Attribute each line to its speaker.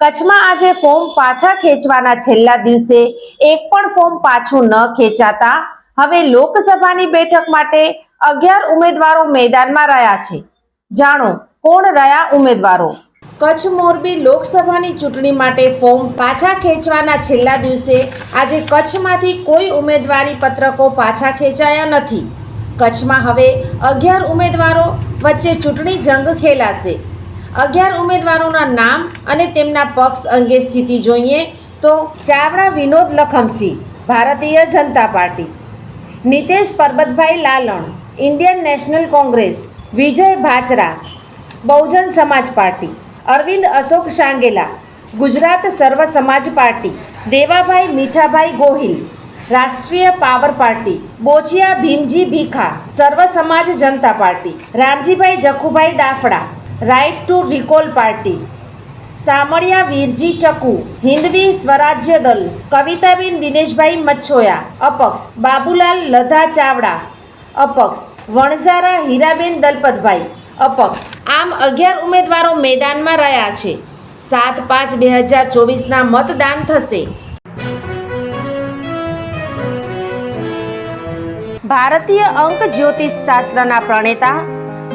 Speaker 1: કચ્છમાં આજે ફોર્મ પાછા ખેંચવાના છેલ્લા દિવસે એક પણ ફોર્મ પાછું ન ખેંચાતા હવે લોકસભાની બેઠક માટે અગિયાર ઉમેદવારો મેદાનમાં રહ્યા છે. જાણો, કોણ રહ્યા ઉમેદવારો? કચ્છ મોરબી લોકસભાની ચૂંટણી માટે ફોર્મ પાછા ખેંચવાના છેલ્લા દિવસે આજે કચ્છમાંથી કોઈ ઉમેદવારી પત્રકો પાછા ખેંચાયા નથી. કચ્છમાં હવે અગિયાર ઉમેદવારો વચ્ચે ચૂંટણી જંગ ખેલાશે. અગિયાર ઉમેદવારોના નામ અને તેમના પક્ષ અંગે સ્થિતિ જોઈએ તો Chavda Vinod Lakhamsinh, Bharatiya Janata party. Nitesh Parbatbhai Lalan, Indian National Congress. Vijay Bhachra, Bahujan Samaj party. Arvind Ashok Shangela Gujarat Sarva Samaj party. Devabhai Mithabhai Gohil, Rashtriya power party. Bochiya Bhimji Bhikha, Sarva Samaj Janata party. Ramjibhai Jakhubhai Dafda right to recall party Samaliya Virji Chaku, Hindvi Swarajya Dal Kavitaben Dineshbhai Machhoya, અપક્ષ, બાબુલાલ લધા ચાવડા, અપક્ષ, વણઝારા હીરાબેન દલપતભાઈ, અપક્ષ, આમ અગિયાર ઉમેદવારો મેદાનમાં રહ્યા છે. સાત પાંચ બે હજાર ચોવીસના મતદાન થશે. ભારતીય અંક જ્યોતિષ શાસ્ત્રના પ્રણેતા